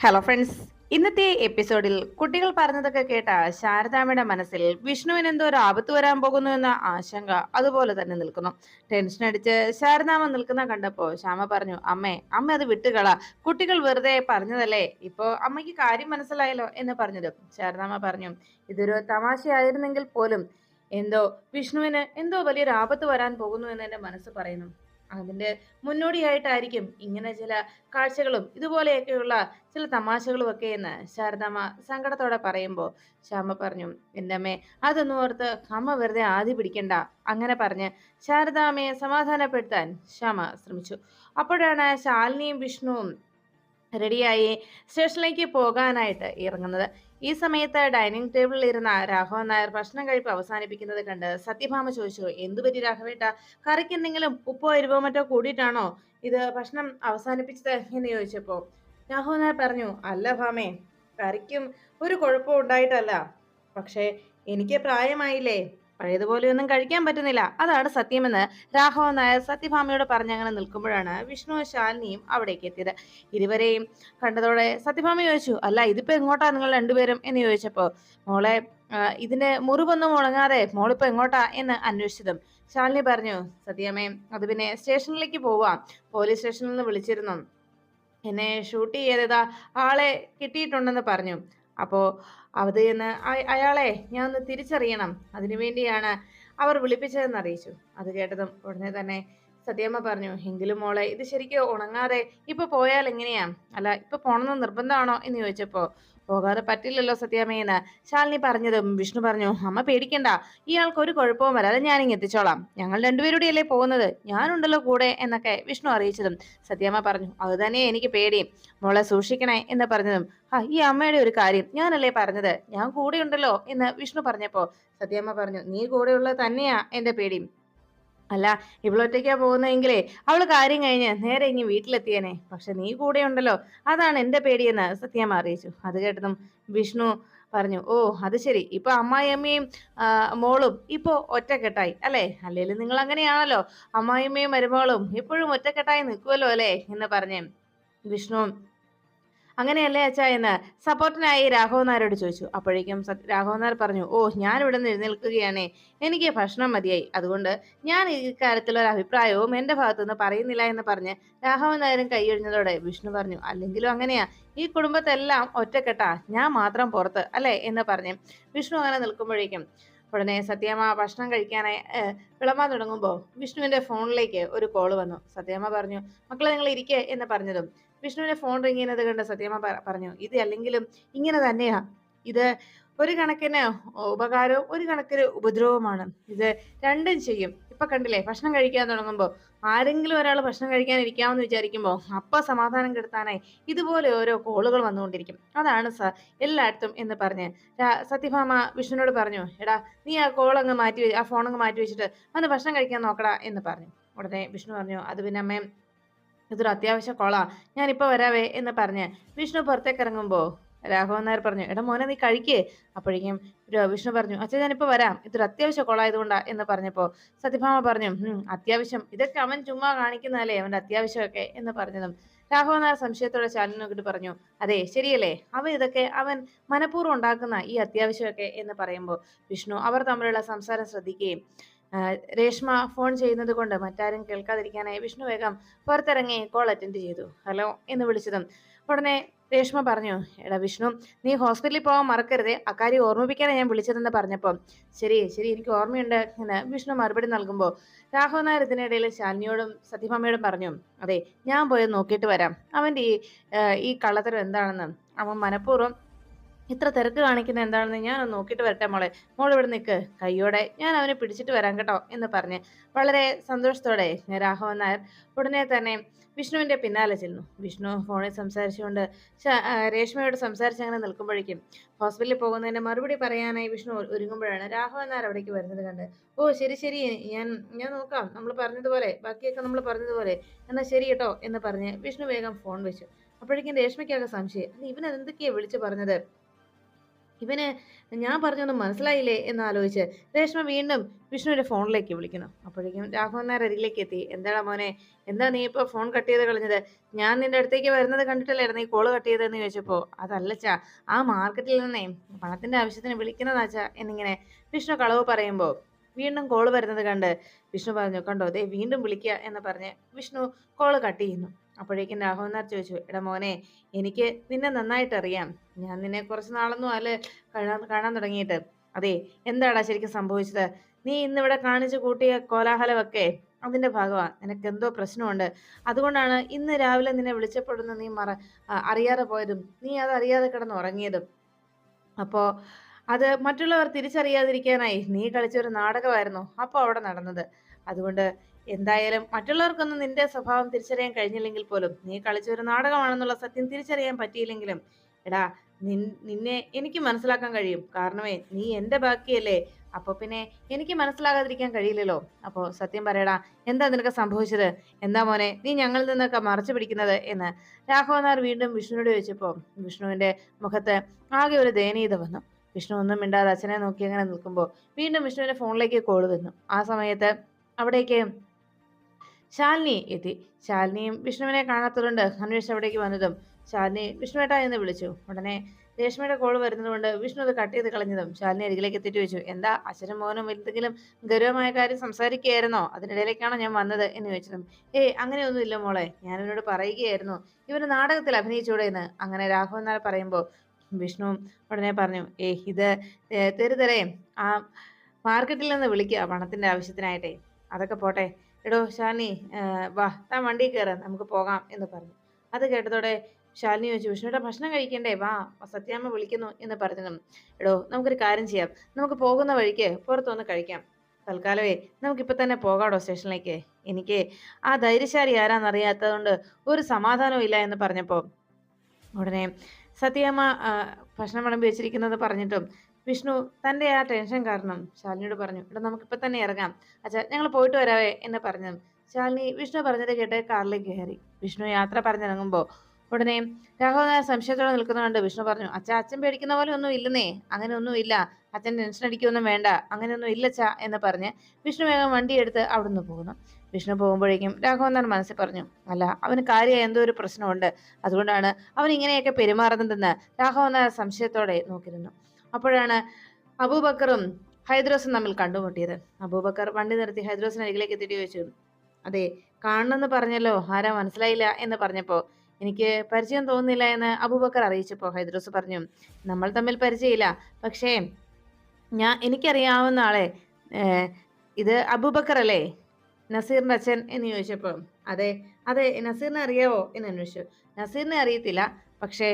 Hello friends ഇന്നത്തെ എപ്പിസോഡിൽ കുട്ടികൾ പറഞ്ഞതൊക്കെ കേട്ട ശാരദാമ്മയുടെ മനസ്സിൽ വിഷ്ണുവിന് എന്തോ ഒരു ആപത്ത് വരാൻ പോകുന്നു എന്ന ആശങ്ക അതുപോലെ തന്നെ നിൽക്കുന്നു. ടെൻഷൻ അടിച്ച് ശാരദാമ്മ നിൽക്കുന്ന കണ്ടപ്പോ ശ്യാമ പറഞ്ഞു അമ്മേ അമ്മ അത് വിട്ടുകള. കുട്ടികൾ വെറുതെ പറഞ്ഞതല്ലേ? ഇപ്പോ അമ്മയ്ക്ക് കാര്യം മനസ്സിലായല്ലോ എന്ന് പറഞ്ഞത്. ശാരദാമ്മ പറഞ്ഞു ഇതൊരു തമാശയായിരുന്നെങ്കിൽ പോലും എന്തോ വിഷ്ണുവിന് എന്തോ വലിയൊരു ആപത്ത് വരാൻ പോകുന്നു എന്ന് എന്റെ മനസ്സ് പറയുന്നു. അതിന്റെ മുന്നോടിയായിട്ടായിരിക്കും ഇങ്ങനെ ചില കാഴ്ചകളും ഇതുപോലെയൊക്കെയുള്ള ചില തമാശകളും ഒക്കെ എന്ന് ശാരദാമ്മ സങ്കടത്തോടെ പറയുമ്പോൾ ശ്യാമ പറഞ്ഞു എന്റെ അമ്മേ അതൊന്നും ഓർത്ത് അമ്മ വെറുതെ ആദ്യ പിടിക്കണ്ട അങ്ങനെ പറഞ്ഞ് ശാരദാമ്മയെ സമാധാനപ്പെടുത്താൻ ശ്യാമ ശ്രമിച്ചു. അപ്പോഴാണ് ശാലിനിയും വിഷ്ണുവും റെഡിയായി സ്റ്റേഷനിലേക്ക് പോകാനായിട്ട് ഇറങ്ങുന്നത്. ഈ സമയത്ത് ഡൈനിങ് ടേബിളിൽ ഇരുന്ന രാഘവൻ നായർ ഭക്ഷണം കഴിപ്പ് അവസാനിപ്പിക്കുന്നത് കണ്ട് സത്യഭാമ ചോദിച്ചു എന്തു പറ്റി രാഘവേട്ട? കറിക്ക് എന്തെങ്കിലും ഉപ്പോ എരിവോ മറ്റോ കൂടിയിട്ടാണോ ഇത് ഭക്ഷണം അവസാനിപ്പിച്ചത്? എന്ന് ചോദിച്ചപ്പോ രാഘവൻ നായർ പറഞ്ഞു അല്ല ഭാമേ കറിക്കും ഒരു കുഴപ്പവും ഉണ്ടായിട്ടല്ല. പക്ഷേ എനിക്ക് പ്രായമായില്ലേ. പഴയതുപോലെ ഒന്നും കഴിക്കാൻ പറ്റുന്നില്ല. അതാണ് സത്യമെന്ന് രാഘവൻ നായർ സത്യഭാമയോട് പറഞ്ഞങ്ങനെ നിൽക്കുമ്പോഴാണ് വിഷ്ണു ശാലിനിയും അവിടേക്ക് എത്തിയത്. ഇരുവരെയും കണ്ടതോടെ സത്യഭാമ ചോദിച്ചു അല്ല ഇതിപ്പോ എങ്ങോട്ടാ നിങ്ങൾ രണ്ടുപേരും? എന്ന് ചോദിച്ചപ്പോ മോളെ ഇതിന്റെ മുറിവൊന്നും ഉണങ്ങാതെ മോളിപ്പോ എങ്ങോട്ടാ? എന്ന് അന്വേഷിച്ചതും ശാലിനി പറഞ്ഞു സത്യമേ അത് പിന്നെ സ്റ്റേഷനിലേക്ക് പോവാം. പോലീസ് സ്റ്റേഷനിൽ നിന്ന് വിളിച്ചിരുന്നു. എന്നെ ഷൂട്ട് ചെയ്തതാ ആളെ കിട്ടിയിട്ടുണ്ടെന്ന് പറഞ്ഞു. അപ്പോ അത് എന്ന് അയാളെ ഞാൻ ഒന്ന് തിരിച്ചറിയണം. അതിനു വേണ്ടിയാണ് അവർ വിളിപ്പിച്ചതെന്ന് അറിയിച്ചു. അത് കേട്ടതും ഉടനെ തന്നെ സത്യമ്മ പറഞ്ഞു എങ്കിലും മോളെ ഇത് ശരിക്കും ഉണങ്ങാതെ ഇപ്പൊ പോയാൽ എങ്ങനെയാ? അല്ല ഇപ്പൊ പോണമെന്ന് നിർബന്ധമാണോ? എന്ന് ചോദിച്ചപ്പോ പോകാതെ പറ്റില്ലല്ലോ സത്യാമ്മയെന്ന് ശാലിനി പറഞ്ഞതും വിഷ്ണു പറഞ്ഞു അമ്മ പേടിക്കണ്ട. ഇയാൾക്ക് ഒരു കുഴപ്പവും വരാതെ ഞാനിങ്ങ് എത്തിച്ചോളാം. ഞങ്ങൾ രണ്ടുപേരുടെ അല്ലേ പോകുന്നത്? ഞാനുണ്ടല്ലോ കൂടെ എന്നൊക്കെ വിഷ്ണു അറിയിച്ചതും. സത്യാമ്മ പറഞ്ഞു അത് തന്നെ എനിക്ക് പേടിയും. മോളെ സൂക്ഷിക്കണേ എന്ന് പറഞ്ഞതും. ആ ഈ അമ്മയുടെ ഒരു കാര്യം ഞാനല്ലേ പറഞ്ഞത്? ഞാൻ കൂടെയുണ്ടല്ലോ എന്ന് വിഷ്ണു പറഞ്ഞപ്പോ സത്യാമ്മ പറഞ്ഞു നീ കൂടെയുള്ളത് തന്നെയാ എന്റെ പേടി അല്ല ഇവളൊറ്റയ്ക്കാ പോകുന്നതെങ്കിലേ അവൾ കാര്യം കഴിഞ്ഞ് നേരെ ഇങ്ങ് വീട്ടിലെത്തിയേനെ. പക്ഷെ നീ കൂടെ ഉണ്ടല്ലോ. അതാണ് എന്റെ പേടിയെന്ന് സത്യാമ്മ അറിയിച്ചു. അത് കേട്ടതും വിഷ്ണു പറഞ്ഞു ഓ അത് ശരി. ഇപ്പൊ അമ്മായിയമ്മയും മോളും ഇപ്പോ ഒറ്റക്കെട്ടായി അല്ലേ? അല്ലേലും നിങ്ങൾ അങ്ങനെയാണല്ലോ അമ്മായിയമ്മയും മരുമകളും എപ്പോഴും ഒറ്റക്കെട്ടായി നിൽക്കുമല്ലോ അല്ലേ? എന്ന് പറഞ്ഞേ വിഷ്ണു അങ്ങനെയല്ലേ അച്ഛാ എന്ന് സപ്പോർട്ടിനായി രാഘവൻ നായരോട് ചോദിച്ചു. അപ്പോഴേക്കും രാഘവൻ നായർ പറഞ്ഞു ഓ ഞാൻ ഇവിടെ നിന്ന് എഴുന്നേൽക്കുകയാണേ. എനിക്ക് ഭക്ഷണം മതിയായി. അതുകൊണ്ട് ഞാൻ ഈ കാര്യത്തിലൊരു അഭിപ്രായവും എന്റെ ഭാഗത്തുനിന്ന് പറയുന്നില്ല എന്ന് പറഞ്ഞ് രാഘവൻ നായരും കൈയൊഴിഞ്ഞതോടെ വിഷ്ണു പറഞ്ഞു അല്ലെങ്കിലും അങ്ങനെയാ. ഈ കുടുംബത്തെല്ലാം ഒറ്റക്കെട്ടാ. ഞാൻ മാത്രം പുറത്ത് അല്ലേ? എന്ന് പറഞ്ഞ് വിഷ്ണു അങ്ങനെ നിൽക്കുമ്പോഴേക്കും ഉടനെ സത്യമ്മ ഭക്ഷണം കഴിക്കാനായി വിളമ്പാൻ തുടങ്ങുമ്പോൾ വിഷ്ണുവിന്റെ ഫോണിലേക്ക് ഒരു കോൾ വന്നു. സത്യമ്മ പറഞ്ഞു മക്കളെ നിങ്ങൾ ഇരിക്കേ എന്ന് പറഞ്ഞതും വിഷ്ണുവിന്റെ ഫോൺ റിങ് ചെയ്യുന്നത് കണ്ട് സത്യമ്മ പറഞ്ഞു ഇത് അല്ലെങ്കിലും ഇങ്ങനെ തന്നെയാ. ഇത് ഒരു കണക്കിന് ഉപകാരവും ഒരു കണക്കിന് ഉപദ്രവമാണ് ഇത് രണ്ടും ചെയ്യും. ഇപ്പൊ കണ്ടില്ലേ ഭക്ഷണം കഴിക്കാൻ തുടങ്ങുമ്പോൾ ആരെങ്കിലും ഒരാൾ ഭക്ഷണം കഴിക്കാൻ ഇരിക്കാമെന്ന് വിചാരിക്കുമ്പോൾ അപ്പ സമാധാനം കെടുത്താനായി ഇതുപോലെ ഓരോ കോളുകൾ വന്നുകൊണ്ടിരിക്കും. അതാണ് സ എല്ലായിടത്തും എന്ന് പറഞ്ഞ് സത്യഭാമ വിഷ്ണുവിനോട് പറഞ്ഞു എടാ നീ ആ കോൾ അങ്ങ് മാറ്റി ആ ഫോൺ അങ്ങ് മാറ്റി വെച്ചിട്ട് വന്ന് ഭക്ഷണം കഴിക്കാൻ നോക്കടാ എന്ന് പറഞ്ഞു. ഉടനെ വിഷ്ണു പറഞ്ഞു അത് പിന്നെ അമ്മേ ഇതൊരു അത്യാവശ്യ കോളാ. ഞാനിപ്പോ വരാവേ എന്ന് പറഞ്ഞ് വിഷ്ണു പുറത്തേക്ക് ഇറങ്ങുമ്പോൾ രാഘവൻ നായർ പറഞ്ഞു എടാ മോനെ നീ കഴിക്കേ. അപ്പോഴേക്കും വിഷ്ണു പറഞ്ഞു അച്ഛൻ ഞാനിപ്പോ വരാം. ഇതൊരു അത്യാവശ്യ കോളായതുകൊണ്ടാ എന്ന് പറഞ്ഞപ്പോൾ സത്യഭാമ പറഞ്ഞു "ഉം, അത്യാവശ്യം. ഇതൊക്കെ അവൻ ചുമ്മാ കാണിക്കുന്നതല്ലേ അവന്റെ അത്യാവശ്യമൊക്കെ എന്ന് പറഞ്ഞതും രാഘവൻ നായർ സംശയത്തോടെ ശാലിനി നോക്കിയിട്ട് പറഞ്ഞു അതെ ശരിയല്ലേ. അവൻ ഇതൊക്കെ അവൻ മനഃപൂർവം ഉണ്ടാക്കുന്ന ഈ അത്യാവശ്യമൊക്കെ എന്ന് പറയുമ്പോൾ വിഷ്ണു അവർ തമ്മിലുള്ള സംസാരം ശ്രദ്ധിക്കുകയും രേഷ്മ ഫോൺ ചെയ്യുന്നത് കൊണ്ട് മറ്റാരും കേൾക്കാതിരിക്കാനായി വിഷ്ണു വേഗം പുറത്തിറങ്ങി കോൾ അറ്റൻഡ് ചെയ്തു. ഹലോ എന്ന് വിളിച്ചതും ഉടനെ രേഷ്മ പറഞ്ഞു എടാ വിഷ്ണു നീ ഹോസ്പിറ്റലിൽ പോകാൻ മറക്കരുത്. അക്കാര്യം ഓർമ്മിപ്പിക്കാനാണ് ഞാൻ വിളിച്ചതെന്ന് പറഞ്ഞപ്പോൾ ശരി ശരി എനിക്ക് ഓർമ്മയുണ്ട് എന്ന് വിഷ്ണു മറുപടി നൽകുമ്പോൾ രാഘവൻ നായർ ഇതിനിടയിൽ ശാലിനിയോടും സത്യഭാമയോടും പറഞ്ഞു അതെ ഞാൻ പോയി നോക്കിയിട്ട് വരാം. അവന്റെ ഈ ഈ കള്ളത്തരം എന്താണെന്ന് അവൻ മനഃപൂർവം ഇത്ര തിരക്ക് കാണിക്കുന്ന എന്താണെന്ന് ഞാനൊന്ന് നോക്കിയിട്ട് വരട്ടെ മോളെ. മോൾ ഇവിടെ നിൽക്ക് കയ്യോടെ. ഞാൻ അവനെ പിടിച്ചിട്ട് വരാം കേട്ടോ എന്ന് പറഞ്ഞ്. വളരെ സന്തോഷത്തോടെ രാഘവൻ നായർ ഉടനെ തന്നെ വിഷ്ണുവിന്റെ പിന്നാലെ ചെല്ലുന്നു. വിഷ്ണു ഫോണിൽ സംസാരിച്ചുകൊണ്ട് രേഷ്മയോട് സംസാരിച്ച് അങ്ങനെ നിൽക്കുമ്പോഴേക്കും ഹോസ്പിറ്റലിൽ പോകുന്നതിന്റെ മറുപടി പറയാനായി വിഷ്ണു ഒരു- ഒരുങ്ങുമ്പോഴാണ് രാഘവൻ നായർ അവിടേക്ക് വരുന്നത് കണ്ട്. ഓ ശരി ശരി. ഞാൻ ഞാൻ നോക്കാം. നമ്മൾ പറഞ്ഞതുപോലെ. ബാക്കിയൊക്കെ നമ്മൾ പറഞ്ഞതുപോലെ. എന്നാ ശരി കേട്ടോ എന്ന് പറഞ്ഞ് വിഷ്ണു വേഗം ഫോൺ വെച്ചു. അപ്പോഴേക്കും രേഷ്മയ്ക്കാകെ സംശയം. ഇവൻ എന്തൊക്കെയാ വിളിച്ചു പറഞ്ഞത്? ഇവന് ഞാൻ പറഞ്ഞൊന്നും മനസ്സിലായില്ലേ എന്ന് ആലോചിച്ച് രേഷ്മ വീണ്ടും വിഷ്ണുവിന്റെ ഫോണിലേക്ക് വിളിക്കുന്നു. അപ്പോഴേക്കും രാഘവൻ നായർ അരികിലേക്ക് എത്തി. എന്താടാ മോനെ എന്താ നീ ഇപ്പൊ ഫോൺ കട്ട് ചെയ്ത് കളഞ്ഞത്? ഞാൻ നിന്റെ അടുത്തേക്ക് വരുന്നത് കണ്ടിട്ടല്ലായിരുന്നു നീ കോൾ കട്ട് ചെയ്തതെന്ന് ചോദിച്ചപ്പോ? അതല്ലച്ചാ ആ മാർക്കറ്റിൽ നിന്നേ പണത്തിന്റെ ആവശ്യത്തിന് വിളിക്കുന്നതാച്ചാ എന്നിങ്ങനെ വിഷ്ണു കളവ് പറയുമ്പോൾ വീണ്ടും കോൾ വരുന്നത് കണ്ട് വിഷ്ണു പറഞ്ഞു കണ്ടോ അതെ വീണ്ടും വിളിക്കുക എന്ന് പറഞ്ഞ് വിഷ്ണു കോൾ കട്ട് ചെയ്യുന്നു. അപ്പോഴേക്കും രാഘവനാർ ചോദിച്ചു എടാ മോനെ എനിക്ക് നിന്നെ നന്നായിട്ട് അറിയാം ഞാൻ നിന്നെ കുറച്ച് നാളൊന്നും അല്ല കാണാൻ കാണാൻ തുടങ്ങിയിട്ട്. അതെ എന്താടാ ശരിക്കും സംഭവിച്ചത്? നീ ഇന്നിവിടെ കാണിച്ചു കൂട്ടിയ കോലാഹലമൊക്കെ അതിന്റെ ഭാഗമാണ് നിനക്ക് എന്തോ പ്രശ്നമുണ്ട്. അതുകൊണ്ടാണ് ഇന്ന് രാവിലെ നിന്നെ വിളിച്ചപ്പെടുന്ന നീ മറ അറിയാതെ പോയതും നീ അത് അറിയാതെ കിടന്ന് ഉറങ്ങിയതും. അപ്പോൾ അത് മറ്റുള്ളവർ തിരിച്ചറിയാതിരിക്കാനായി നീ കളിച്ച ഒരു നാടകമായിരുന്നു അപ്പോൾ അവിടെ നടന്നത്. അതുകൊണ്ട് എന്തായാലും മറ്റുള്ളവർക്കൊന്നും നിന്റെ സ്വഭാവം തിരിച്ചറിയാൻ കഴിഞ്ഞില്ലെങ്കിൽ പോലും നീ കളിച്ച ഒരു നാടകമാണെന്നുള്ള സത്യം തിരിച്ചറിയാൻ പറ്റിയില്ലെങ്കിലും എടാ നിൻ നിന്നെ എനിക്ക് മനസ്സിലാക്കാൻ കഴിയും. കാരണമേ നീ എന്റെ ബാക്കിയല്ലേ. അപ്പൊ പിന്നെ എനിക്ക് മനസ്സിലാകാതിരിക്കാൻ കഴിയില്ലല്ലോ. അപ്പോ സത്യം പറയടാ എന്താ നിനക്ക് സംഭവിച്ചത്? എന്താ മോനെ നീ ഞങ്ങളിൽ നിന്നൊക്കെ മറച്ചു പിടിക്കുന്നത് എന്ന് രാഘവനാർ വീണ്ടും വിഷ്ണുവിനോട് ചോദിച്ചപ്പോ വിഷ്ണുവിന്റെ മുഖത്ത് ആകെ ഒരു ദയനീയത വന്നു. വിഷ്ണു ഒന്നും മിണ്ടാതെ അച്ഛനെ നോക്കി അങ്ങനെ നിൽക്കുമ്പോൾ വീണ്ടും വിഷ്ണുവിന്റെ ഫോണിലേക്ക് കോൾ വന്നു. ആ സമയത്ത് അവിടേക്ക് ശാലിനി എത്തി. ശാലിനിയും വിഷ്ണുവിനെ കാണാത്തതുകൊണ്ട് അന്വേഷിച്ച് അവിടേക്ക് വന്നതും ശാലിനി വിഷ്ണുവേട്ടാ എന്ന് വിളിച്ചു. ഉടനെ രേഷ്മയുടെ കോൾ വരുന്നതുകൊണ്ട് വിഷ്ണു അത് കട്ട് ചെയ്ത് കളഞ്ഞതും ശാലിനി അരികിലേക്ക് എത്തിയിട്ട് ചോദിച്ചു എന്താ അച്ഛനും മോനും എന്തെങ്കിലും ഗൗരവമായ കാര്യം സംസാരിക്കുകയായിരുന്നോ? അതിനിടയിലേക്കാണോ ഞാൻ വന്നത്? എന്ന് ചോദിച്ചതും ഏയ് അങ്ങനെയൊന്നുമില്ല മോളെ. ഞാൻ എന്നോട് പറയുകയായിരുന്നു. ഇവന് നാടകത്തിൽ അഭിനയിച്ചൂടെ എന്ന്. അങ്ങനെ രാഘവൻ നാൾ പറയുമ്പോൾ വിഷ്ണു ഉടനെ പറഞ്ഞു ഏ ഇത് തെരുതരേ ആ മാർക്കറ്റിൽ നിന്ന് വിളിക്കുക പണത്തിന്റെ ആവശ്യത്തിനായിട്ടേ. അതൊക്കെ പോട്ടെ. എടോ ശാലിനി വാ താൻ വണ്ടി കയറ് നമുക്ക് പോകാം എന്ന് പറഞ്ഞു. അത് കേട്ടതോടെ ശാലിനി ചോദിച്ചു വിഷ്ണുടെ ഭക്ഷണം കഴിക്കണ്ടേ? വാ സത്യാമ്മ വിളിക്കുന്നു എന്ന് പറഞ്ഞു എടോ നമുക്കൊരു കാര്യം ചെയ്യാം. നമുക്ക് പോകുന്ന വഴിക്ക് പുറത്തുനിന്ന് കഴിക്കാം. തൽക്കാലമേ നമുക്കിപ്പോൾ തന്നെ പോകാടോ സ്റ്റേഷനിലേക്ക്? എനിക്ക് ആ ധൈര്യശാലി ആരാന്നറിയാത്തതുകൊണ്ട് ഒരു സമാധാനവും ഇല്ല എന്ന് പറഞ്ഞപ്പോൾ ഉടനെ സത്യാമ്മ ഭക്ഷണം വിളമ്പി വെച്ചിരിക്കുന്നത് പറഞ്ഞിട്ടും വിഷ്ണു തന്റെ ആ ടെൻഷൻ കാരണം ശാലിനിയോട് പറഞ്ഞു ഇവിടെ നമുക്കിപ്പോൾ തന്നെ ഇറങ്ങാം. അച്ഛാ ഞങ്ങൾ പോയിട്ട് വരാവേ എന്ന് പറഞ്ഞു. ശാലിനി വിഷ്ണു പറഞ്ഞത് കേട്ട് കാറിലേക്ക് കയറി. വിഷ്ണു യാത്ര പറഞ്ഞിറങ്ങുമ്പോൾ ഉടനെ രാഘവൻ സംശയത്തോടെ നിൽക്കുന്നതുകൊണ്ട് വിഷ്ണു പറഞ്ഞു അച്ഛാ അച്ഛൻ പേടിക്കുന്ന പോലെ ഒന്നും ഇല്ലെന്നേ അങ്ങനെ ഒന്നും ഇല്ല. അച്ഛൻ ടെൻഷൻ അടിക്കൊന്നും വേണ്ട അങ്ങനെയൊന്നും ഇല്ലച്ച എന്ന് പറഞ്ഞ് വിഷ്ണു വേഗം വണ്ടി എടുത്ത് അവിടുന്ന് പോകുന്നു. വിഷ്ണു പോകുമ്പോഴേക്കും രാഘവൻ നായർ മനസ്സിൽ പറഞ്ഞു അല്ല അവന് കാര്യമായ എന്തോ ഒരു പ്രശ്നമുണ്ട്. അതുകൊണ്ടാണ് അവൻ ഇങ്ങനെയൊക്കെ പെരുമാറുന്നതെന്ന് രാഘവൻ നായർ സംശയത്തോടെ നോക്കിയിരുന്നു. അപ്പോഴാണ് അബൂബക്കറും ഹൈദ്രോസും തമ്മിൽ കണ്ടുമുട്ടിയത്. അബൂബക്കർ വണ്ടി നിർത്തി ഹൈദ്രോസിന് അരികിലേക്ക് എത്തിയിട്ട് ചോദിച്ചു അതെ കാണണമെന്ന് പറഞ്ഞല്ലോ ആരാ മനസ്സിലായില്ല? എന്ന് പറഞ്ഞപ്പോൾ എനിക്ക് പരിചയം തോന്നുന്നില്ല എന്ന് അബൂബക്കർ അറിയിച്ചപ്പോൾ ഹൈദ്രോസ് പറഞ്ഞു നമ്മൾ തമ്മിൽ പരിചയമില്ല. പക്ഷേ ഞാൻ എനിക്കറിയാവുന്ന ആളെ ഇത് അബൂബക്കർ അല്ലേ? നസീറിന്റെ അച്ഛൻ എന്ന് ചോദിച്ചപ്പോൾ അതെ അതെ നസീറിനെ അറിയാവോ? എന്ന് അന്വേഷിച്ചു നസീറിനെ അറിയത്തില്ല. പക്ഷേ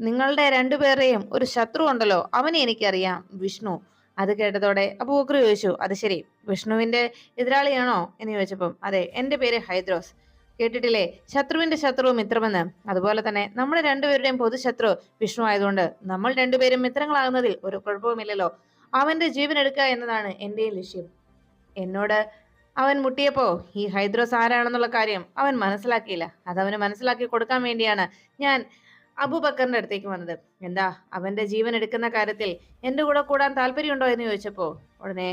നിങ്ങളുടെ രണ്ടുപേരെയും ഒരു ശത്രു ഉണ്ടല്ലോ അവനെ എനിക്കറിയാം. വിഷ്ണു. അത് കേട്ടതോടെ അബൂബക്കർ ചോദിച്ചു അത് ശരി. വിഷ്ണുവിന്റെ എതിരാളിയാണോ? എന്ന് ചോദിച്ചപ്പം അതെ എന്റെ പേര് ഹൈദ്രോസ്. കേട്ടിട്ടില്ലേ? ശത്രുവിന്റെ ശത്രു മിത്രമെന്ന്. അതുപോലെ തന്നെ നമ്മുടെ രണ്ടുപേരുടെയും പൊതുശത്രു വിഷ്ണു ആയതുകൊണ്ട് നമ്മൾ രണ്ടുപേരും മിത്രങ്ങളാകുന്നതിൽ ഒരു കുഴപ്പവുമില്ലല്ലോ. അവന്റെ ജീവൻ എടുക്കുക എന്നതാണ് എന്റെയും ലക്ഷ്യം. എന്നോട് അവൻ മുട്ടിയപ്പോ ഈ ഹൈദ്രോസ് ആരാണെന്നുള്ള കാര്യം അവൻ മനസ്സിലാക്കിയില്ല. അതവന് മനസ്സിലാക്കി കൊടുക്കാൻ വേണ്ടിയാണ് ഞാൻ അബൂബക്കറിന്റെ അടുത്തേക്ക് വന്നത്. എന്താ അവന്റെ ജീവൻ എടുക്കുന്ന കാര്യത്തിൽ എന്റെ കൂടെ കൂടാൻ താല്പര്യമുണ്ടോ എന്ന് ചോദിച്ചപ്പോ ഉടനെ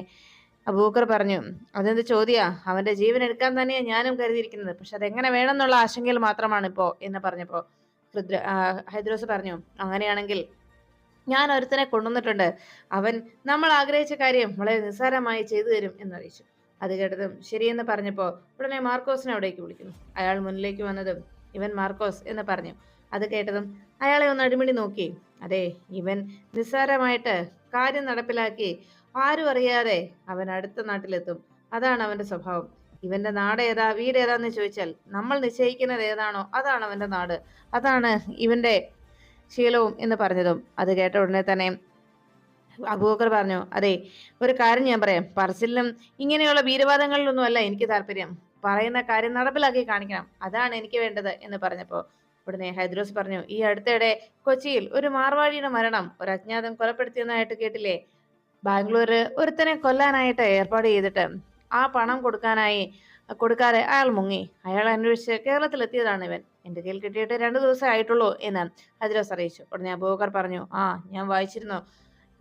അബൂബക്കർ പറഞ്ഞു അതെന്ത് ചോദ്യാ? അവന്റെ ജീവൻ എടുക്കാൻ തന്നെയാണ് ഞാനും കരുതിയിരിക്കുന്നത്. പക്ഷെ അതെങ്ങനെ വേണമെന്നുള്ള ആശങ്കയിൽ മാത്രമാണ് ഇപ്പോ എന്ന് പറഞ്ഞപ്പോ ഹൃദ്ര ഹൈദ്രോസ് പറഞ്ഞു അങ്ങനെയാണെങ്കിൽ ഞാൻ ഒരുത്തനെ കൊണ്ടുവന്നിട്ടുണ്ട്. അവൻ നമ്മൾ ആഗ്രഹിച്ച കാര്യം വളരെ നിസ്സാരമായി ചെയ്തു തരും എന്നറിയിച്ചു അത് കേട്ടതും ശരിയെന്ന് പറഞ്ഞപ്പോൾ ഉടനെ മാർക്കോസിനെ അവിടേക്ക് വിളിക്കുന്നു. അയാൾ മുന്നിലേക്ക് വന്നതും ഇവൻ മാർക്കോസ് എന്ന് പറഞ്ഞു അത് കേട്ടതും അയാളെ ഒന്ന് അടിമിടി നോക്കി. അതെ ഇവൻ നിസ്സാരമായിട്ട് കാര്യം നടപ്പിലാക്കി ആരും അറിയാതെ അവൻ അടുത്ത നാട്ടിലെത്തും. അതാണ് അവന്റെ സ്വഭാവം. ഇവന്റെ നാട് ഏതാ വീട് ഏതാന്ന് ചോദിച്ചാൽ നമ്മൾ നിശ്ചയിക്കുന്നത് ഏതാണോ അതാണ് അവന്റെ നാട്. അതാണ് ഇവന്റെ ശീലവും എന്ന് പറഞ്ഞതും. അത് കേട്ട ഉടനെ തന്നെ അബൂബക്കർ പറഞ്ഞു അതെ ഒരു കാര്യം ഞാൻ പറയാം. പറച്ചിലും ഇങ്ങനെയുള്ള വീരവാദങ്ങളിലൊന്നും അല്ല എനിക്ക് താല്പര്യം. പറയുന്ന കാര്യം നടപ്പിലാക്കി കാണിക്കണം. അതാണ് എനിക്ക് വേണ്ടത് എന്ന് പറഞ്ഞപ്പോൾ ഉടനെ ഹൈദ്രോസ് പറഞ്ഞു ഈ അടുത്തിടെ കൊച്ചിയിൽ ഒരു മാർവാടിയുടെ മരണം ഒരു അജ്ഞാതം കൊലപ്പെടുത്തിയെന്നായിട്ട് കേട്ടില്ലേ? ബാംഗ്ലൂര് ഒരുത്തനെ കൊല്ലാനായിട്ട് ഏർപ്പാട് ചെയ്തിട്ട് ആ പണം കൊടുക്കാനായി കൊടുക്കാതെ അയാൾ മുങ്ങി. അയാൾ അന്വേഷിച്ച് കേരളത്തിലെത്തിയതാണ് ഇവൻ. എന്റെ കയ്യിൽ കിട്ടിയിട്ട് രണ്ടു ദിവസം ആയിട്ടുള്ളൂ എന്ന് ഹൈദ്രോസ് അറിയിച്ചു. ഉടനെ അബൂബക്കർ പറഞ്ഞു ആ ഞാൻ വായിച്ചിരുന്നു.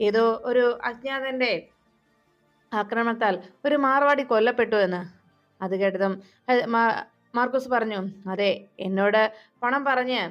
ഏതോ ഒരു അജ്ഞാതന്റെ ആക്രമണത്താൽ ഒരു മാർവാടി കൊല്ലപ്പെട്ടു എന്ന്. അത് കേട്ടതും മാർക്കോസ് പറഞ്ഞു അതെ എന്നോട് പണം പറഞ്ഞ്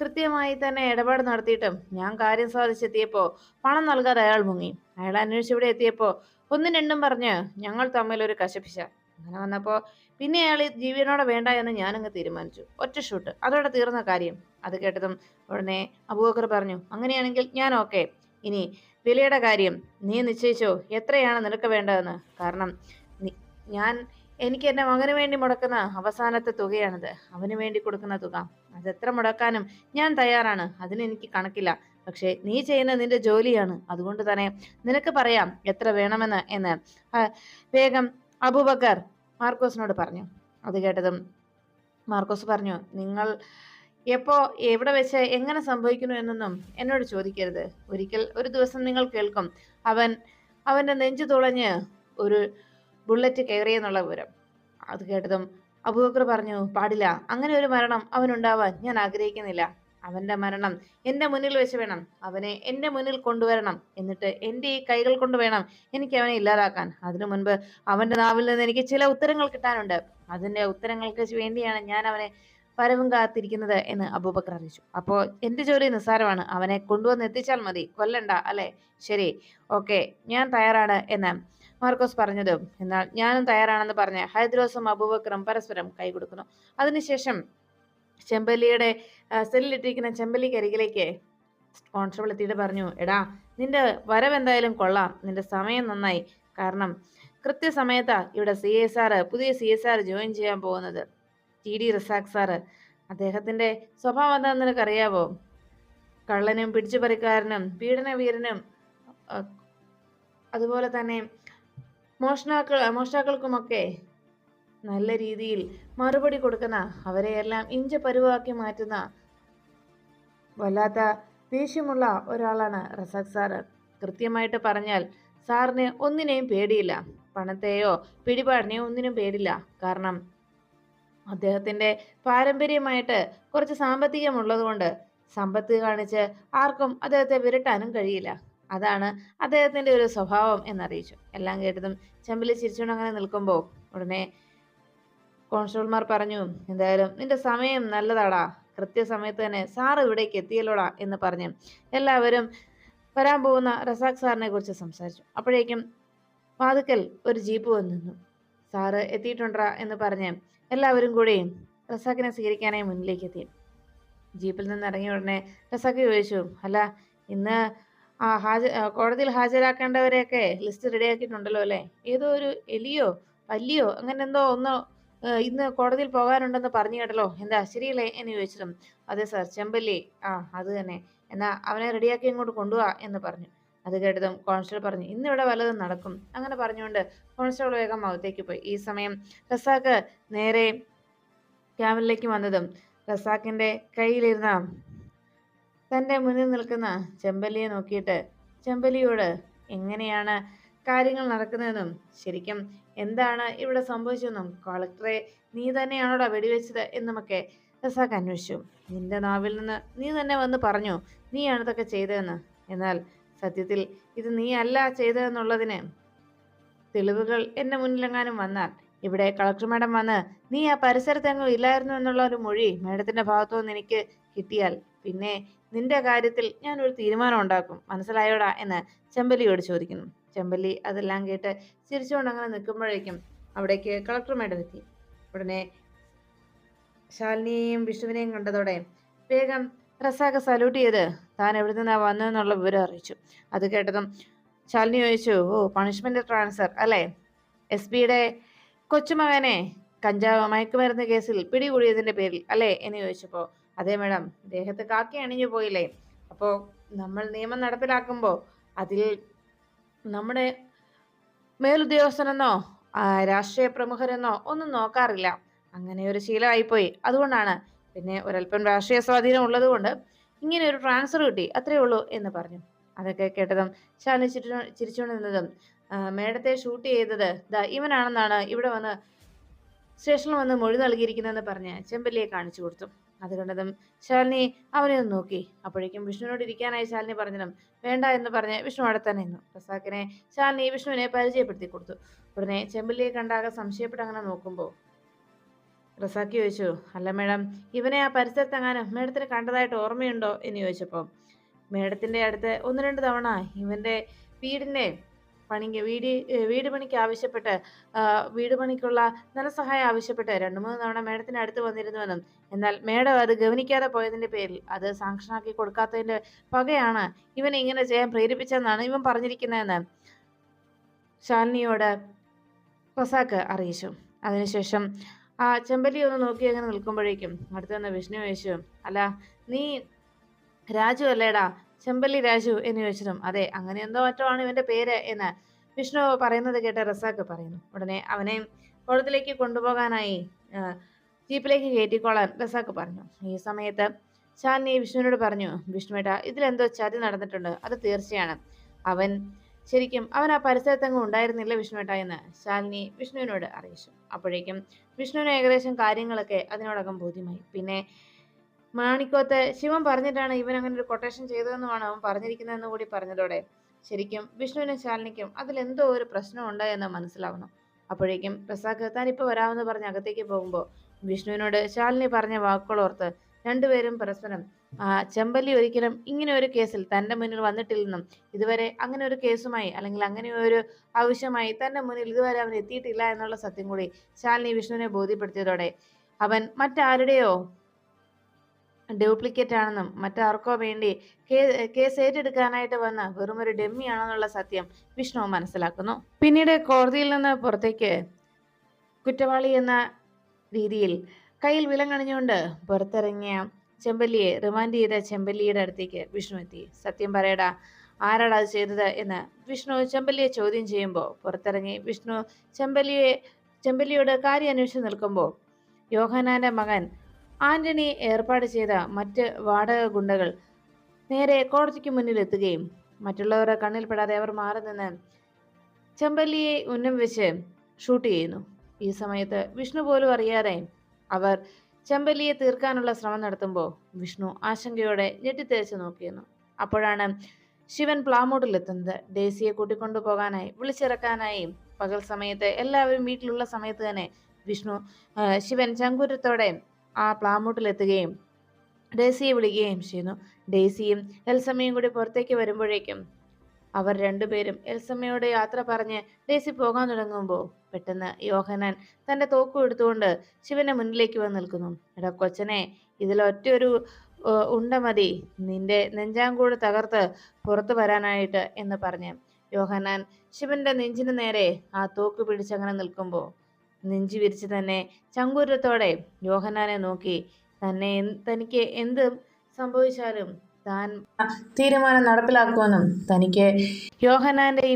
കൃത്യമായി തന്നെ ഇടപാട് നടത്തിയിട്ടും ഞാൻ കാര്യം സാധിച്ചെത്തിയപ്പോൾ പണം നൽകാതെ അയാൾ മുങ്ങി. അയാൾ അന്വേഷിച്ച് ഇവിടെ എത്തിയപ്പോൾ ഒന്നും രണ്ടും പറഞ്ഞ് ഞങ്ങൾ തമ്മിൽ ഒരു കശപിശ അങ്ങനെ വന്നപ്പോൾ പിന്നെ അയാൾ ജീവനോടെ വേണ്ട എന്ന് ഞാനങ്ങ് തീരുമാനിച്ചു. ഒറ്റ ഷൂട്ട്. അതോടെ തീർന്ന കാര്യം. അത് കേട്ടതും ഉടനെ അബൂബക്കർ പറഞ്ഞു അങ്ങനെയാണെങ്കിൽ ഞാൻ ഓക്കെ. ഇനി വിലയുടെ കാര്യം നീ നിശ്ചയിച്ചോ? എത്രയാണ് നിനക്ക് വേണ്ടതെന്ന്? കാരണം ഞാൻ എനിക്ക് എന്റെ മകന് വേണ്ടി മുടക്കുന്ന അവസാനത്തെ തുകയാണിത്. അവന് വേണ്ടി കൊടുക്കുന്ന തുക. അതെത്ര മുടക്കാനും ഞാൻ തയ്യാറാണ്. അതിന് എനിക്ക് കണക്കില്ല. പക്ഷേ നീ ചെയ്യുന്ന നിന്റെ ജോലിയാണ്. അതുകൊണ്ട് തന്നെ നിനക്ക് പറയാം എത്ര വേണമെന്ന് എന്ന്. വേഗം അബൂബക്കർ മാർക്കോസിനോട് പറഞ്ഞു. അത് കേട്ടതും മാർക്കോസ് പറഞ്ഞു നിങ്ങൾ എപ്പോ എവിടെ വെച്ച് എങ്ങനെ സംഭവിക്കുന്നു എന്നൊന്നും എന്നോട് ചോദിക്കരുത്. ഒരിക്കൽ ഒരു ദിവസം നിങ്ങൾ കേൾക്കും. അവൻ അവന്റെ നെഞ്ചു തുളഞ്ഞ് ഒരു ബുള്ളറ്റ് കയറിയെന്നുള്ള വിവരം. അത് കേട്ടതും അബൂബക്കർ പറഞ്ഞു പാടില്ല അങ്ങനെ ഒരു മരണം അവനുണ്ടാവാൻ ഞാൻ ആഗ്രഹിക്കുന്നില്ല. അവന്റെ മരണം എന്റെ മുന്നിൽ വെച്ച് വേണം. അവനെ എന്റെ മുന്നിൽ കൊണ്ടുവരണം. എന്നിട്ട് എന്റെ ഈ കൈകൾ കൊണ്ട് വേണം എനിക്ക് അവനെ ഇല്ലാതാക്കാൻ. അതിനു മുൻപ് അവന്റെ നാവിൽ നിന്ന് എനിക്ക് ചില ഉത്തരങ്ങൾ കിട്ടാനുണ്ട്. അതിന്റെ ഉത്തരങ്ങൾക്ക് വേണ്ടിയാണ് ഞാൻ അവനെ പരവും കാത്തിരിക്കുന്നത് എന്ന് അബൂബക്കർ അറിയിച്ചു. അപ്പോൾ എന്റെ ജോലി നിസ്സാരമാണ്. അവനെ കൊണ്ടുവന്ന് എത്തിച്ചാൽ മതി. കൊല്ലണ്ട അല്ലേ? ശരി ഓക്കെ ഞാൻ തയ്യാറാണ് എന്ന് മാർക്കോസ് പറഞ്ഞത് എന്നാൽ ഞാനും തയ്യാറാണെന്ന് പറഞ്ഞ് ഹൈദ്രോസും അബൂബക്കറും പരസ്പരം കൈകൊടുക്കുന്നു അതിനുശേഷം ചെമ്പല്ലിയുടെ സെല്ലിലിട്ടിരിക്കുന്ന ചെമ്പല്ലിക്കരികിലേക്ക് കോൺസ്റ്റബിൾ എത്തിയിട്ട് പറഞ്ഞു എടാ നിന്റെ വരവ് എന്തായാലും കൊള്ളാം. നിന്റെ സമയം നന്നായി. കാരണം കൃത്യസമയത്താ ഇവിടെ സി എസ് ആർ പുതിയ സി എസ് ആർ ജോയിൻ ചെയ്യാൻ പോകുന്നത്. ടി ഡി റിസാഖ് സാറ് അദ്ദേഹത്തിന്റെ സ്വഭാവം എന്താണെന്ന് നിനക്കറിയാവോ? കള്ളനും പിടിച്ചുപറിക്കാരനും പീഡനവീരനും അതുപോലെ തന്നെ മോഷണാക്കൾ മോഷ്ടാക്കൾക്കുമൊക്കെ നല്ല രീതിയിൽ മറുപടി കൊടുക്കുന്ന അവരെയെല്ലാം ഇഞ്ച പരുവാക്കി മാറ്റുന്ന വല്ലാത്ത ദേഷ്യമുള്ള ഒരാളാണ് റസാഖ് സാറ് കൃത്യമായിട്ട് പറഞ്ഞാൽ സാറിന് ഒന്നിനെയും പേടിയില്ല. പണത്തെയോ പിടിപാടിനെയോ ഒന്നിനും പേടില്ല. കാരണം അദ്ദേഹത്തിന്റെ പാരമ്പര്യമായിട്ട് കുറച്ച് സാമ്പത്തികമുള്ളതുകൊണ്ട് സമ്പത്ത് കാണിച്ച് ആർക്കും അദ്ദേഹത്തെ വിരട്ടാനും കഴിയില്ല. അതാണ് അദ്ദേഹത്തിന്റെ ഒരു സ്വഭാവം എന്നറിയിച്ചു. എല്ലാം കേട്ടതും ചെമ്പിലി ചിരിച്ചുകൊണ്ട് അങ്ങനെ നിൽക്കുമ്പോൾ ഉടനെ കോൺസ്റ്റബിൾമാർ പറഞ്ഞു എന്തായാലും നിന്റെ സമയം നല്ലതാടാ. കൃത്യസമയത്ത് തന്നെ സാർ ഇവിടേക്ക് എത്തിയല്ലോടാ എന്ന് പറഞ്ഞ് എല്ലാവരും വരാൻ പോകുന്ന റസാഖ് സാറിനെ കുറിച്ച് സംസാരിച്ചു. അപ്പോഴേക്കും വാതുക്കൽ ഒരു ജീപ്പ് വന്നു സാറ് എത്തിയിട്ടുണ്ടാ എന്ന് പറഞ്ഞ് എല്ലാവരും കൂടി റസാഖിനെ സ്വീകരിക്കാനായി മുന്നിലേക്ക് എത്തി. ജീപ്പിൽ നിന്ന് ഇറങ്ങിയ ഉടനെ റസാഖ് ചോദിച്ചു അല്ല ഇന്ന് ആ ഹാജ കോടതിയിൽ ഹാജരാക്കേണ്ടവരെയൊക്കെ ലിസ്റ്റ് റെഡിയാക്കിയിട്ടുണ്ടല്ലോ അല്ലേ? ഏതോ ഒരു എലിയോ പല്ലിയോ അങ്ങനെ എന്തോ ഒന്ന് ഇന്ന് കോടതിയിൽ പോകാനുണ്ടെന്ന് പറഞ്ഞു കേട്ടല്ലോ. എന്താ ശരിയല്ലേ എന്ന് ചോദിച്ചതും. അതെ സാർ ചെമ്പല്ലി. ആ അത് തന്നെ. എന്നാ അവനെ റെഡിയാക്കി ഇങ്ങോട്ട് കൊണ്ടുപോവാ എന്ന് പറഞ്ഞു. അത് കേട്ടതും കോൺസ്റ്റബിൾ പറഞ്ഞു ഇന്നിവിടെ വല്ലതും നടക്കും. അങ്ങനെ പറഞ്ഞുകൊണ്ട് കോൺസ്റ്റബിൾ വേഗം അകത്തേക്ക് പോയി. ഈ സമയം റസാക്ക് നേരെ ക്യാബിനിലേക്ക് വന്നതും റസാക്കിന്റെ കയ്യിലിരുന്ന തന്റെ മുന്നിൽ നിൽക്കുന്ന ചെമ്പല്ലിയെ നോക്കിയിട്ട് ചെമ്പല്ലിയോട് എങ്ങനെയാണ് കാര്യങ്ങൾ നടക്കുന്നതെന്നും? ശരിക്കും എന്താണ് ഇവിടെ സംഭവിച്ചതെന്നും കളക്ടറെ നീ തന്നെയാണോടാ വെടിവെച്ചത് എന്നുമൊക്കെ റസാഖ് അന്വേഷിച്ചു. നിന്റെ നാവിൽ നിന്ന് നീ തന്നെ വന്ന് പറഞ്ഞു നീയാണ് ഇതൊക്കെ ചെയ്തതെന്ന്. എന്നാൽ സത്യത്തിൽ ഇത് നീ അല്ല ചെയ്തതെന്നുള്ളതിന് തെളിവുകൾ എന്റെ മുന്നിലെങ്ങാനും വന്നാൽ ഇവിടെ കളക്ടർ മാഡം വന്ന് നീ ആ പരിസരത്തെങ്ങും ഇല്ലായിരുന്നു എന്നുള്ള ഒരു മൊഴി മാഡത്തിന്റെ ഭാഗത്തു നിന്ന് എനിക്ക് കിട്ടിയാൽ പിന്നെ നിന്റെ കാര്യത്തിൽ ഞാൻ ഒരു തീരുമാനം ഉണ്ടാക്കും. മനസ്സിലായോടാ? എന്ന് ചെമ്പല്ലിയോട് ചോദിക്കുന്നു. ചെമ്പല്ലി അതെല്ലാം കേട്ട് ചിരിച്ചുകൊണ്ട് അങ്ങനെ നിൽക്കുമ്പോഴേക്കും അവിടേക്ക് കളക്ടർ മാഡം എത്തി. ഉടനെ ശാലിനിയെയും വിഷ്ണുവിനെയും കണ്ടതോടെ വേഗം റസാഖ് സല്യൂട്ട് ചെയ്ത് താൻ എവിടെ നിന്നാ വന്നതെന്നുള്ള വിവരം അറിയിച്ചു. അത് കേട്ടതും ശാലിനി ചോദിച്ചു ഓ പണിഷ്മെന്റ് ട്രാൻസ്ഫർ അല്ലേ? എസ് പിയുടെ കൊച്ചുമകനെ കഞ്ചാവ് മയക്കുമരുന്ന് കേസിൽ പിടികൂടിയതിന്റെ പേരിൽ അല്ലേ? എന്ന് ചോദിച്ചപ്പോൾ അതെ മേഡം ദേഹത്ത് കാക്കി അണിഞ്ഞു പോയില്ലേ? അപ്പോ നമ്മൾ നിയമം നടപ്പിലാക്കുമ്പോൾ അതിൽ നമ്മുടെ മേലുദ്യോഗസ്ഥനെന്നോ രാഷ്ട്രീയ പ്രമുഖരെന്നോ ഒന്നും നോക്കാറില്ല. അങ്ങനെ ഒരു ശീലമായിപ്പോയി. അതുകൊണ്ടാണ് പിന്നെ ഒരല്പം രാഷ്ട്രീയ സ്വാധീനം ഉള്ളത് കൊണ്ട് ഇങ്ങനെ ഒരു ട്രാൻസ്ഫർ കിട്ടി അത്രേ ഉള്ളൂ എന്ന് പറഞ്ഞു. അതൊക്കെ കേട്ടതും ശാലിനി ചിരി ചിരിച്ചുകൊണ്ട് നിന്നതും മേഡത്തെ ഷൂട്ട് ചെയ്തത്. ദാ ഇവനാണെന്നാണ് ഇവിടെ വന്ന് സ്റ്റേഷനിൽ വന്ന് മൊഴി നൽകിയിരിക്കുന്നതെന്ന് പറഞ്ഞ് ചെമ്പല്ലിയെ കാണിച്ചു കൊടുത്തു. അത് കണ്ടതും ശാലിനി അവനെ ഒന്ന് നോക്കി. അപ്പോഴേക്കും വിഷ്ണുവിനോട് ഇരിക്കാനായി ശാലിനി പറഞ്ഞതും വേണ്ട എന്ന് പറഞ്ഞ് വിഷ്ണു അവിടെ തന്നെ നിന്നു. റസാക്കിനെ ശാലിനി വിഷ്ണുവിനെ പരിചയപ്പെടുത്തി കൊടുത്തു. ഉടനെ ചെമ്പല്ലിയെ കണ്ടാകെ സംശയപ്പെട്ട് അങ്ങനെ നോക്കുമ്പോൾ റസാക്കി ചോദിച്ചു അല്ല മേഡം ഇവനെ ആ പരിസരത്തെങ്ങാനും മേഡത്തിന് കണ്ടതായിട്ട് ഓർമ്മയുണ്ടോ? എന്ന് ചോദിച്ചപ്പോൾ മേഡത്തിന്റെ അടുത്ത് ഒന്ന് രണ്ട് തവണ ഇവന്റെ വീടിന്റെ പണിക്ക് വീട് വീട് പണിക്ക് ആവശ്യപ്പെട്ട് വീട് പണിക്കുള്ള ധനസഹായം ആവശ്യപ്പെട്ട് രണ്ടു മൂന്ന് തവണ മേഡത്തിന് അടുത്ത് വന്നിരുന്നുവെന്നും എന്നാൽ മേഡം അത് ഗവനിക്കാതെ പോയതിന്റെ പേരിൽ അത് സാങ്ഷനാക്കി കൊടുക്കാത്തതിന്റെ പകയാണ് ഇവനെ ഇങ്ങനെ ചെയ്യാൻ പ്രേരിപ്പിച്ചതെന്നാണ് ഇവൻ പറഞ്ഞിരിക്കുന്നതെന്ന് ശാലിനിയോട് റസാക്ക് അറിയിച്ചു. അതിനുശേഷം ആ ചെമ്പലി ഒന്ന് നോക്കി അങ്ങനെ നിൽക്കുമ്പോഴേക്കും അടുത്ത് വന്ന വിഷ്ണു യേശു അല്ല നീ രാജു അല്ലേടാ? ചെമ്പല്ലി രാജു എന്ന് ചോദിച്ചതും അതെ അങ്ങനെ എന്തോ മറ്റോ ഇവന്റെ പേര് എന്ന് വിഷ്ണു പറയുന്നത് കേട്ട റസാക്ക് പറയുന്നു. ഉടനെ അവനെ കുളത്തിലേക്ക് കൊണ്ടുപോകാനായി ജീപ്പിലേക്ക് കയറ്റിക്കോളാൻ റസാക്ക് പറഞ്ഞു. ഈ സമയത്ത് ചാന്നി വിഷ്ണുവിനോട് പറഞ്ഞു വിഷ്ണുവേട്ട ഇതിലെന്തോ ചതി നടന്നിട്ടുണ്ട്. അത് തീർച്ചയാണ്. അവൻ ശരിക്കും അവൻ ആ പരിസരത്തെങ്ങും ഉണ്ടായിരുന്നില്ല വിഷ്ണുവേട്ട എന്ന് ശാലിനി വിഷ്ണുവിനോട് അറിയിച്ചു. അപ്പോഴേക്കും വിഷ്ണുവിന് ഏകദേശം കാര്യങ്ങളൊക്കെ അതിനോടകം ബോധ്യമായി. പിന്നെ മാണിക്കോത്ത് ശിവൻ പറഞ്ഞിട്ടാണ് ഇവൻ അങ്ങനെ ഒരു കൊട്ടേഷൻ ചെയ്തതെന്നുമാണ് അവൻ പറഞ്ഞിരിക്കുന്നതെന്ന് കൂടി പറഞ്ഞതോടെ ശരിക്കും വിഷ്ണുവിനും ശാലിനിക്കും അതിലെന്തോ ഒരു പ്രശ്നം പ്രശ്നമുണ്ട് എന്ന് മനസ്സിലാവുന്നു. അപ്പോഴേക്കും പ്രസാദ് താൻ ഇപ്പോൾ വരാമെന്ന് പറഞ്ഞ് അകത്തേക്ക് പോകുമ്പോൾ വിഷ്ണുവിനോട് ശാലിനി പറഞ്ഞ വാക്കുകളോർത്ത് രണ്ടുപേരും പരസ്പരം ചെമ്പല്ലി ഒരിക്കലും ഇങ്ങനെ ഒരു കേസിൽ തന്റെ മുന്നിൽ വന്നിട്ടില്ലെന്നും ഇതുവരെ അങ്ങനെ ഒരു കേസുമായി അല്ലെങ്കിൽ അങ്ങനെ ഒരു ആവശ്യമായി തന്റെ മുന്നിൽ ഇതുവരെ അവൻ എത്തിയിട്ടില്ല എന്നുള്ള സത്യം കൂടി ശാലിനി വിഷ്ണുവിനെ ബോധ്യപ്പെടുത്തിയതോടെ അവൻ മറ്റാരുടെയോ ഡ്യൂപ്ലിക്കേറ്റ് ആണെന്നും മറ്റാർക്കോ വേണ്ടി കേസ് ഏറ്റെടുക്കാനായിട്ട് വന്ന വെറും ഒരു ഡെമ്മി ആണെന്നുള്ള സത്യം വിഷ്ണു മനസ്സിലാക്കുന്നു. പിന്നീട് കോടതിയിൽ നിന്ന് പുറത്തേക്ക് കുറ്റവാളി എന്ന രീതിയിൽ കയ്യിൽ വിലങ്ങണിഞ്ഞുകൊണ്ട് പുറത്തിറങ്ങിയ ചെമ്പല്ലിയെ റിമാൻഡ് ചെയ്ത ചെമ്പല്ലിയുടെ അടുത്തേക്ക് വിഷ്ണു എത്തി. സത്യം പറയടാ ആരാടാ അത് ചെയ്തത് എന്ന് വിഷ്ണു ചെമ്പല്ലിയെ ചോദ്യം ചെയ്യുമ്പോൾ പുറത്തിറങ്ങി വിഷ്ണു ചെമ്പല്ലിയെ ചെമ്പല്ലിയോട് കാര്യം അന്വേഷിച്ച് നിൽക്കുമ്പോൾ യോഹനാന്റെ മകൻ ആന്റണി ഏർപ്പാട് ചെയ്ത മറ്റ് വാടക ഗുണ്ടകൾ നേരെ കോടതിക്ക് മുന്നിൽ എത്തുകയും മറ്റുള്ളവരുടെ കണ്ണിൽപ്പെടാതെ അവർ മാറി നിന്ന് ചെമ്പല്ലിയെ ഉന്നം വെച്ച് ഷൂട്ട് ചെയ്യുന്നു. ഈ സമയത്ത് വിഷ്ണു പോലും അറിയാതെ അവർ ചെമ്പല്ലിയെ തീർക്കാനുള്ള ശ്രമം നടത്തുമ്പോൾ വിഷ്ണു ആശങ്കയോടെ ഞെട്ടിത്തേച്ച് നോക്കിയിരുന്നു. അപ്പോഴാണ് ശിവൻ പ്ലാമോട്ടിലെത്തുന്നത് ഡേസിയെ കൂട്ടിക്കൊണ്ടു പോകാനായി വിളിച്ചിറക്കാനായി. പകൽ സമയത്ത് എല്ലാവരും വീട്ടിലുള്ള സമയത്ത് തന്നെ വിഷ്ണു ശിവൻ ചങ്കുരത്തോടെ ആ പ്ലാമൂട്ടിൽ പ്ലാമൂട്ടിലെത്തുകയും ഡേസിയെ വിളിക്കുകയും ചെയ്യുന്നു. ഡേസിയും എൽസമ്മയും കൂടി പുറത്തേക്ക് വരുമ്പോഴേക്കും അവർ രണ്ടുപേരും എൽസമ്മയോട് യാത്ര പറഞ്ഞ് ഡേസി പോകാൻ തുടങ്ങുമ്പോൾ പെട്ടെന്ന് യോഹനാൻ തന്റെ തോക്കും എടുത്തുകൊണ്ട് ശിവന്റെ മുന്നിലേക്ക് വന്ന് നിൽക്കുന്നു. എടാ കൊച്ചനെ ഇതിലൊറ്റൊരു ഉണ്ട മതി. നിന്റെ നെഞ്ചാങ്കൂട് തകർത്ത് പുറത്തു വരാനായിട്ട് എന്ന് പറഞ്ഞ് യോഹനാൻ ശിവന്റെ നെഞ്ചിന് നേരെ ആ തോക്ക് പിടിച്ചങ്ങനെ നിൽക്കുമ്പോൾ നെഞ്ചു വിരിച്ച് തന്നെ ചങ്കൂരത്തോടെ യോഹനാനെ നോക്കി. തന്നെ തനിക്ക് എന്ത് സംഭവിച്ചാലും താൻ തീരുമാനം നടപ്പിലാക്കുമെന്നും തനിക്ക് യോഹനാന്റെ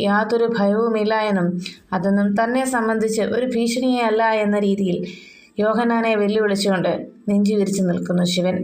യാതൊരു ഭയവുമില്ല എന്നും അതൊന്നും തന്നെ സംബന്ധിച്ച് ഒരു ഭീഷണിയല്ല എന്ന രീതിയിൽ യോഹനാനെ വെല്ലുവിളിച്ചുകൊണ്ട് നെഞ്ചു വിരിച്ചു നിൽക്കുന്നു ശിവൻ.